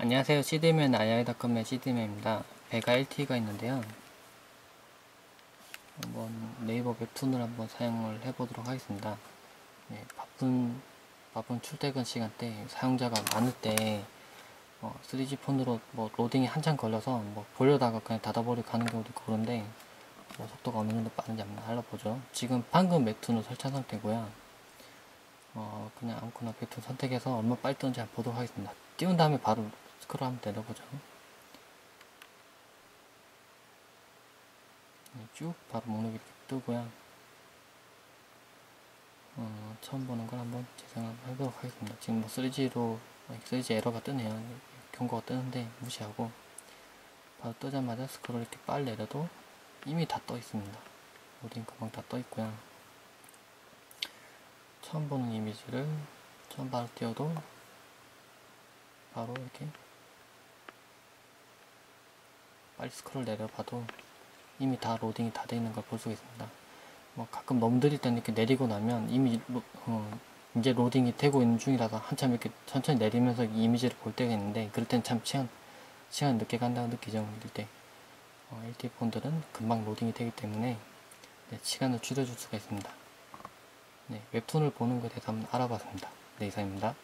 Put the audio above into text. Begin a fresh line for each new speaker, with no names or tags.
안녕하세요. CD맨 아이아이닷컴의 CD맨입니다. 배가 LT가 있는데요. 한번 네이버 웹툰을 한번 사용을 해보도록 하겠습니다. 네, 바쁜 바쁜 출퇴근 시간대 사용자가 많을 때 어, 3G 폰으로 뭐 로딩이 한참 걸려서 뭐 보려다가 그냥 닫아버리고 가는 경우도 있고 그런데 뭐 속도가 어느 정도 빠른지 한번 알아보죠. 지금 방금 웹툰을 설치한 상태고요. 어, 그냥 아무거나 웹툰 선택해서 얼마 빨리 뜨는지 한번 보도록 하겠습니다. 띄운 다음에 바로 스크롤 한번 내려보죠. 네, 쭉 바로 목록이 이렇게 뜨고요. 어, 처음 보는 걸 한번 재생을 해보도록 하겠습니다. 지금 뭐 3G로 3G 에러가 뜨네요. 경고가 뜨는데 무시하고 바로 뜨자마자 스크롤 이렇게 빨리 내려도 이미 다 떠 있습니다. 로딩 금방 다 떠 있고요. 처음 보는 이미지를 처음 바로 띄워도 바로 이렇게 빨리 스크롤 내려봐도 이미 다 로딩이 다 되어 있는 걸 볼 수가 있습니다. 뭐 가끔 느릴 때는 이렇게 내리고 나면 이미 로, 어, 이제 로딩이 되고 있는 중이라서 한참 이렇게 천천히 내리면서 이 이미지를 볼 때가 있는데 그럴 땐 참 시간 시간 늦게 간다고 느끼죠. 이럴 때 어, LTE 폰들은 금방 로딩이 되기 때문에 네, 시간을 줄여줄 수가 있습니다. 네, 웹툰을 보는 것에 대해서 한번 알아봤습니다. 네, 이상입니다.